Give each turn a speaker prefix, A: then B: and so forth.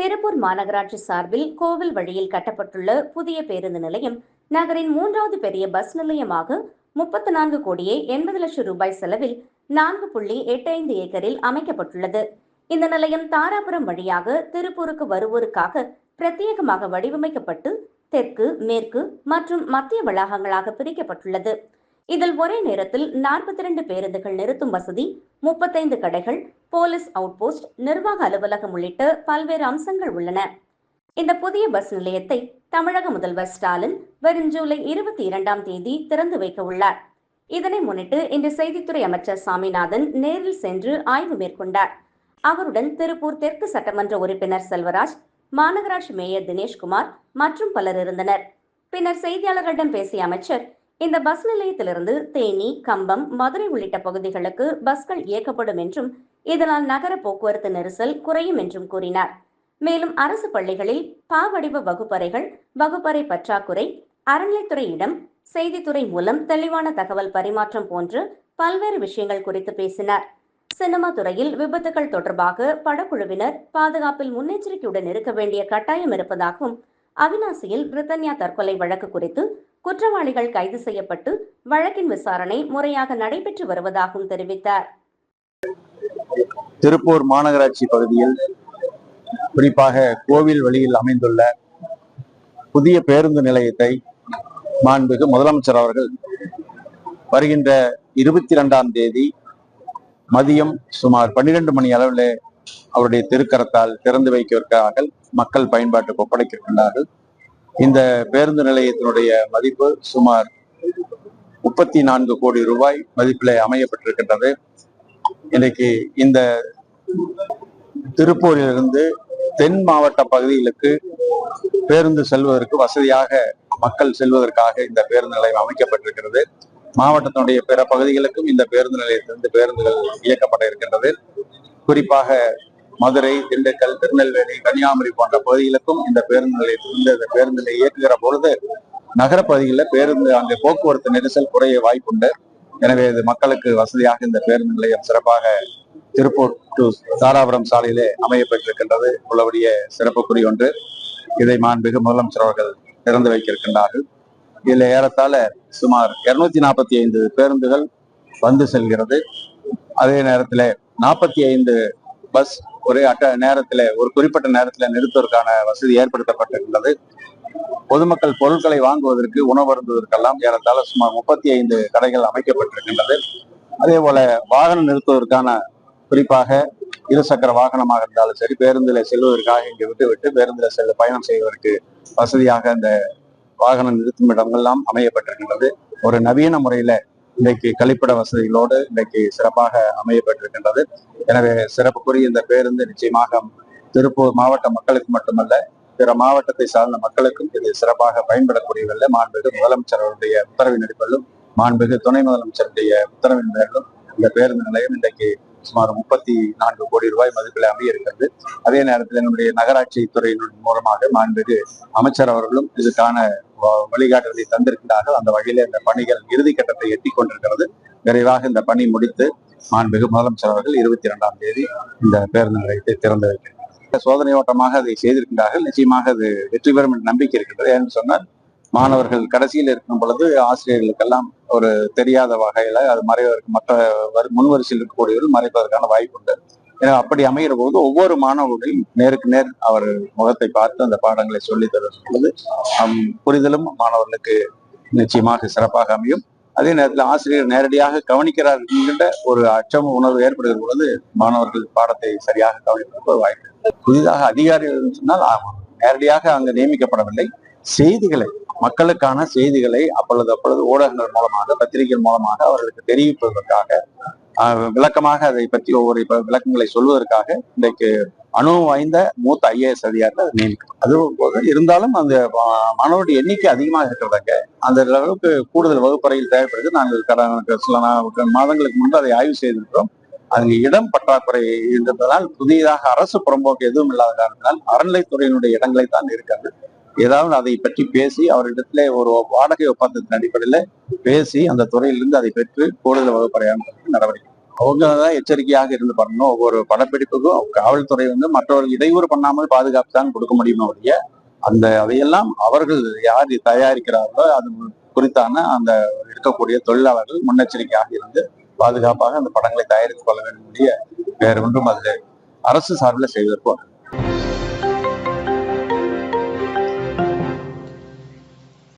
A: திருப்பூர் மாநகராட்சி சார்பில் கோவில் வழியில் கட்டப்பட்டுள்ள புதிய பேருந்து நிலையம் நகரின் மூன்றாவது பெரிய பஸ் நிலையமாக முப்பத்தி நான்கு கோடியே எண்பது லட்சம் ரூபாய் செலவில் நான்கு புள்ளி எட்டு ஐந்து ஏக்கரில் அமைக்கப்பட்டுள்ளது. இந்த நிலையம் தாராபுரம் வழியாக திருப்பூருக்கு வருவோருக்காக பிரத்யேகமாக வடிவமைக்கப்பட்டு தெற்கு மேற்கு மற்றும் மத்திய வளாகங்களாக பிரிக்கப்பட்டுள்ளது. இதில் ஒரே நேரத்தில் நாற்பத்தி இரண்டு பேருந்துகள் நிறுத்தும் வசதி முப்பத்தைந்து கடைகள் போலீஸ் அவுட்போஸ்ட் நிர்வாக அலுவலகம் உள்ளிட்ட பல்வேறு அம்சங்கள் உள்ளன. இந்த புதிய பஸ் நிலையத்தை தமிழக முதல்வர் ஸ்டாலின் வரும் ஜூலை இருபத்தி இரண்டாம் தேதி திறந்து வைக்க உள்ளார். இதனை முன்னிட்டு இன்று செய்தித்துறை அமைச்சர் சாமிநாதன் நேரில் சென்று ஆய்வு மேற்கொண்டார். அவருடன் திருப்பூர் தெற்கு சட்டமன்ற உறுப்பினர் செல்வராஜ் மாநகராட்சி மேயர் தினேஷ்குமார் மற்றும் பலர் இருந்தனர். பின்னர் செய்தியாளர்களிடம் பேசிய அமைச்சர் இந்த பஸ் நிலையத்திலிருந்து தேனி கம்பம் மதுரை உள்ளிட்ட பகுதிகளுக்கு பஸ்கள் இயக்கப்படும் என்றும் இதனால் நகர போக்குவரத்து நெரிசல் குறையும் என்றும் கூறினார். மேலும் அரசு பள்ளிகளில் பாவடிவ வகுப்பறைகள் வகுப்பறை பற்றாக்குறை அறநிலைத்துறையிடம் செய்தித்துறை மூலம் தெளிவான தகவல் பரிமாற்றம் போன்று பல்வேறு விஷயங்கள் குறித்து பேசினார். சினிமா துறையில் விபத்துகள் தொடர்பாக படக்குழுவினர் பாதுகாப்பில் முன்னெச்சரிக்கையுடன் இருக்க வேண்டிய கட்டாயம் இருப்பதாகவும் அவினாசியில் பிரித்தன்யா தற்கொலை வழக்கு குறித்து குற்றவாளிகள் கைது செய்யப்பட்டு வழக்கின் விசாரணை முறையாக நடைபெற்று வருவதாகவும் தெரிவித்தார்.
B: திருப்பூர் மாநகராட்சி பகுதியில் குறிப்பாக கோவில் வழியில் அமைந்துள்ள புதிய பேருந்து நிலையத்தை மாண்புக்கு முதலமைச்சர் அவர்கள் வருகின்ற இருபத்தி இரண்டாம் தேதி மதியம் சுமார் பன்னிரண்டு மணி அளவில் அவருடைய திருக்கரத்தால் திறந்து வைக்கிறார்கள் மக்கள் பயன்பாட்டுக்கு ஒப்படைக்கின்றார்கள் இந்த பேருந்து நிலையத்தினுடைய மதிப்பு சுமார் முப்பத்தி நான்கு கோடி ரூபாய் மதிப்பில் அமையப்பட்டிருக்கின்றது. இன்றைக்கு இந்த திருப்பூரிலிருந்து தென் மாவட்ட பகுதிகளுக்கு பேருந்து செல்வதற்கு வசதியாக மக்கள் செல்வதற்காக இந்த பேருந்து நிலையம் அமைக்கப்பட்டிருக்கிறது. மாவட்டத்தினுடைய பிற பகுதிகளுக்கும் இந்த பேருந்து நிலையத்திலிருந்து பேருந்துகள் இயக்கப்பட இருக்கின்றது. குறிப்பாக மதுரை திண்டுக்கல் திருநெல்வேலி கன்னியாகுமரி போன்ற பகுதிகளுக்கும் இந்த பேருந்து நிலையத்திலிருந்து இந்த பேருந்து இயக்குகிற பொழுது நகரப்பகுதிகளில் பேருந்து அங்கே போக்குவரத்து நெரிசல் குறைய வாய்ப்புண்டு. எனவே இது மக்களுக்கு வசதியாக இந்த பேருந்து நிலையம் சிறப்பாக திருப்பூர் டு தாராபுரம் சாலையிலே அமையப்பட்டிருக்கின்றது. உள்ளபடிய சிறப்புக்குரிய ஒன்று. இதை மாண்புமிகு முதலமைச்சர் அவர்கள் திறந்து வைக்கிருக்கின்றார்கள் இதில் ஏறத்தாழ சுமார் இருநூத்தி நாற்பத்தி ஐந்து பேருந்துகள் வந்து செல்கிறது. அதே நேரத்தில் நாற்பத்தி ஐந்து பஸ் ஒரே அட்ட நேரத்தில் ஒரு குறிப்பிட்ட நேரத்தில் நிறுத்துவதற்கான வசதி ஏற்படுத்தப்பட்டிருக்கிறது பொதுமக்கள் பொருட்களை வாங்குவதற்கு உணவருந்துவதற்கெல்லாம் ஏறத்தாழ சுமார் முப்பத்தி ஐந்து கடைகள் அமைக்கப்பட்டிருக்கின்றது. அதே போல வாகனம் நிறுத்துவதற்கான குறிப்பாக இருசக்கர வாகனமாக இருந்தாலும் சரி பேருந்தில் செல்வதற்காக இங்கே விட்டுவிட்டு பேருந்தில் செல்ல பயணம் செய்வதற்கு வசதியாக அந்த வாகனம் நிறுத்தும் இடங்கள்லாம் அமையப்பட்டிருக்கின்றது. ஒரு நவீன முறையில இன்றைக்கு கழிப்பிட வசதிகளோடு இன்றைக்கு சிறப்பாக அமையப்பட்டிருக்கின்றது. எனவே சிறப்புக்குரிய இந்த பேருந்து நிச்சயமாக திருப்பூர் மாவட்ட மக்களுக்கு மட்டுமல்ல பிற மாவட்டத்தை சார்ந்த மக்களுக்கும் இது சிறப்பாக பயன்படக்கூடியவல்ல மாண்புமிகு முதலமைச்சர் அவருடைய உத்தரவின் அடிப்படையிலும் மாண்புமிகு துணை முதலமைச்சருடைய உத்தரவின் பேரிலும் இந்த பேருந்து நிலையம் இன்றைக்கு சுமார் முப்பத்தி நான்கு கோடி ரூபாய் மதிப்பில் அமைய இருக்கிறது அதே நேரத்தில் நம்முடைய நகராட்சி துறையினுடைய மூலமாக மாண்புமிகு அமைச்சர் அவர்களும் இதுக்கான வ- வழிகாட்டுதலை தந்திருக்கிறார்கள். அந்த வகையில இந்த பணிகள் இறுதி கட்டத்தை எட்டி கொண்டிருக்கிறது. விரைவாக இந்த பணி முடித்து மாண்புமிகு முதலமைச்சர் அவர்கள் இருபத்தி இரண்டாம் தேதி இந்த பேருந்து நிலையத்தை திறந்து வைக்கிறார். சோதனை ஓட்டமாக அதை செய்திருக்கின்றார்கள். நிச்சயமாக அது வெற்றி பெறும் என்ற நம்பிக்கை இருக்கிறது ஏன்னு சொன்னால் மாணவர்கள் கடைசியில் இருக்கும் பொழுது ஆசிரியர்களுக்கெல்லாம் ஒரு தெரியாத வகையில அது மறைவதற்கு மற்ற வரி- முன்வரிசையில் இருக்கக்கூடியவர்கள் மறைப்பதற்கான வாய்ப்பு உண்டு. எனவே அப்படி அமைகிற போது ஒவ்வொரு மாணவர்களையும் நேருக்கு நேர் அவர் முகத்தை பார்த்து அந்த பாடங்களை சொல்லித் தருவது பொழுது புரிதலும் மாணவர்களுக்கு நிச்சயமாக சிறப்பாக அமையும். அதே நேரத்தில் ஆசிரியர் நேரடியாக கவனிக்கிறார் என்கின்ற ஒரு அச்சம் உணர்வு ஏற்படுகிற பொழுது மாணவர்கள் பாடத்தை சரியாக கவனிப்பதற்கு ஒரு வாய்ப்பு புதிதாக அதிகாரிகள் சொன்னால் நேரடியாக அங்கு நியமிக்கப்படவில்லை. செய்திகளை மக்களுக்கான செய்திகளை அப்பொழுது அப்பொழுது ஊடகங்கள் மூலமாக பத்திரிகைகள் மூலமாக அவர்களுக்கு தெரிவிப்பதற்காக விளக்கமாக அதை பற்றி ஒவ்வொரு விளக்கங்களை சொல்வதற்காக இன்றைக்கு அனுபவம் வாய்ந்த மூத்த ஐஏஎஸ் அதிகாரிகள் அதை நியமிக்கும் அது இருந்தாலும் அந்த மா- மாணவருடைய எண்ணிக்கை அதிகமாக இருக்கிறதாங்க. அந்த அளவுக்கு கூடுதல் வகுப்பறையில் தேவைப்படுது நாங்கள் கடந்த சில மாதங்களுக்கு முன்பு அதை ஆய்வு செய்திருக்கிறோம். அங்கு இடம் பற்றாக்குறை இருந்ததால் புதியதாக அரசு புறம்போக்கு எதுவும் இல்லாத காரணத்தினால் அறநிலைத்துறையினுடைய இடங்களை தான் இருக்கிறது ஏதாவது அதை பற்றி பேசி அவரிடத்துல ஒரு வாடகை ஒப்பந்தத்தின் அடிப்படையில் பேசி அந்த துறையிலிருந்து அதை பெற்று கூடுதல் வகுப்பறையாளர்களுக்கு நடவடிக்கை. அவங்க தான் எச்சரிக்கையாக இருந்து பண்ணணும். ஒவ்வொரு படப்பிடிப்புக்கும் காவல்துறை வந்து மற்றவர்கள் இடையூறு பண்ணாமல் பாதுகாப்பு தான் கொடுக்க முடியுமே ஒழிய அந்த அதையெல்லாம் அவர்கள் யார் தயாரிக்கிறார்களோ அது குறித்தான அந்த இருக்கக்கூடிய தொழிலாளர்கள் முன்னெச்சரிக்கையாக இருந்து பாதுகாப்பாக அந்த படங்களை தயாரித்துக் கொள்ள வேண்டும் வேறு ஒன்றும் அதில் அரசு சார்பில் செய்வதற்கும்